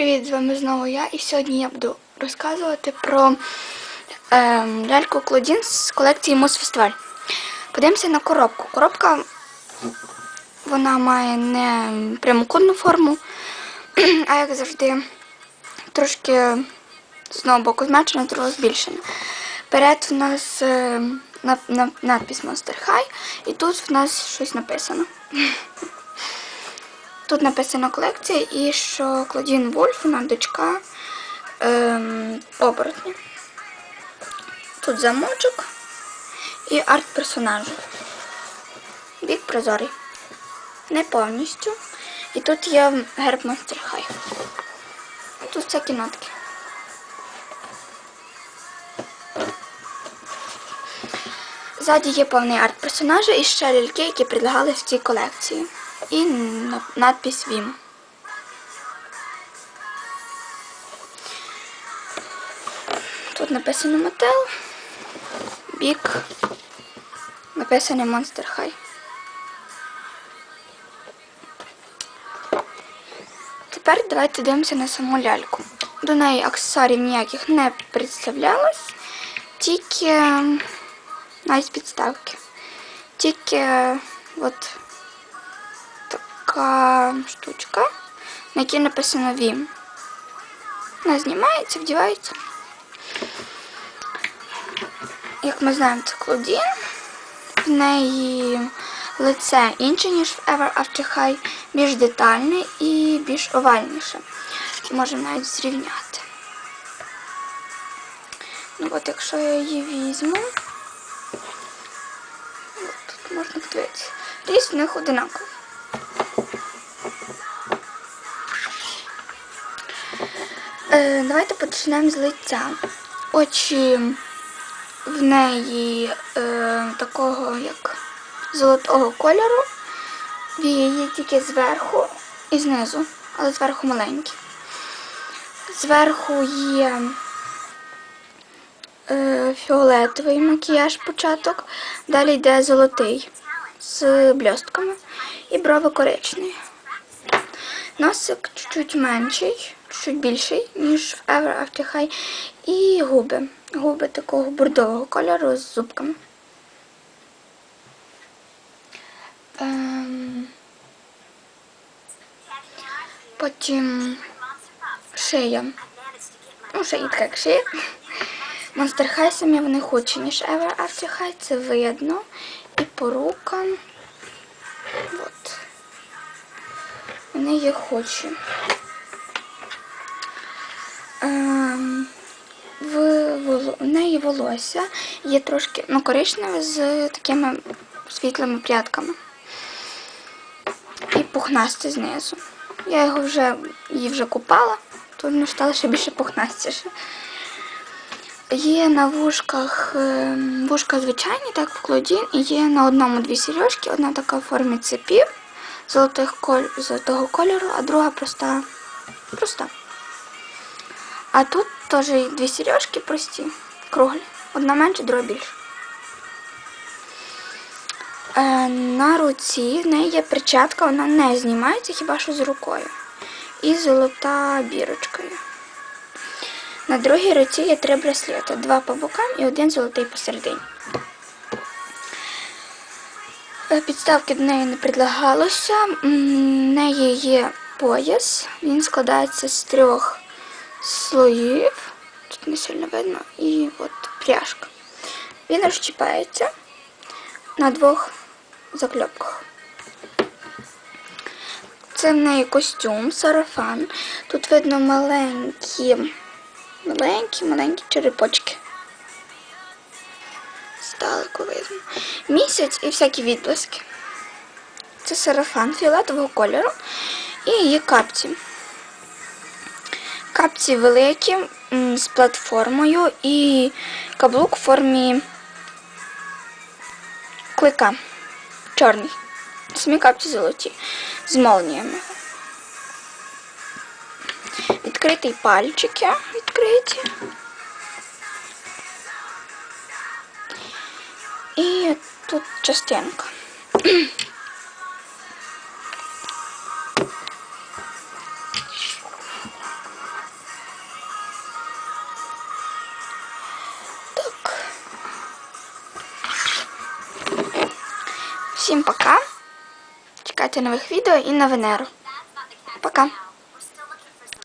Привіт, з вами знову я. І сьогодні я буду розказувати про ем, ляльку Клодін з колекції Мосфестиваль. Подивимося на коробку. Коробка вона має не прямокутну форму, а як завжди, трошки з одного боку зменшена, з другого збільшена. Перед у нас е, на, на, надпис Monster High, і тут в нас щось написано. Тут написано колекція і що Клодін Вольф, вона дочка ем, оборотня. Тут замочок і арт персонажу. Бік прозорий. Не повністю. І тут є герб Monster High. Тут всякі нотки. Ззаді є повний арт персонажа і ще ляльки, які предлагали в цій колекції. І надпись ВІМ. Тут написано Мотел, бік, написано Monster High. Тепер давайте дивимося на саму ляльку. До неї аксесуарів ніяких не представлялось, тільки навіть підставки. Тільки от така штучка, на якій написано ВІМ. Вона знімається, вдівається. Як ми знаємо, це Клодін. В неї лице інше, ніж в Ever After High, більш детальне і більш овальніше. Можемо навіть зрівняти. Ну от якщо я її візьму, от тут можна подивитися. Ріст в них одинаковий. Е, давайте почнемо з лиця. Очі в неї е, такого як золотого кольору. Вії тільки зверху і знизу, але зверху маленькі. Зверху є е, фіолетовий макіяж початок, далі йде золотий з бльостками і брови коричневі. Носик чуть-чуть менший, чуть більший, ніж в Ever After High. І губи. Губи такого бордового кольору з зубками. Ем... Потім шия. Ну, шия така як шия. Monster High самі вони худші, ніж Ever After High, це видно. І по рукам. От. Вони є худші. В неї волосся є трошки ну, коричневе з такими світлими прядками. І пухнасте знизу. Я його вже її вже купала, то воно стало ще більше пухнастіше. Є на вушках ем, вушка звичайні, так в клодін, і є на одному дві сережки, одна така в формі цепів золотих коль... золотого кольору, а друга проста. проста. А тут теж дві сережки прості, круглі. Одна менша, друга більша. Е, на руці в неї є перчатка, вона не знімається хіба що з рукою. І золота бірочка. На другій руці є три браслети. Два по бокам і один золотий посередині. Е, Підставки до неї не предлагалося. В неї є пояс. Він складається з трьох слоїв. Тут не сильно видно. І от пряжка. Він розчіпається на двох закльопках. Це в неї костюм, сарафан. Тут видно маленькі, маленькі, маленькі черепочки. Здалеку видно. Місяць і всякі відблиски. Це сарафан фіолетового кольору і її капці. Капці великі з платформою і каблук в формі клика. Чорний. Самі капці золоті з молніями. Відкритий пальчики відкриті. І тут частинка. Всім пока. Чекайте нових відео і на Венеру. Пока.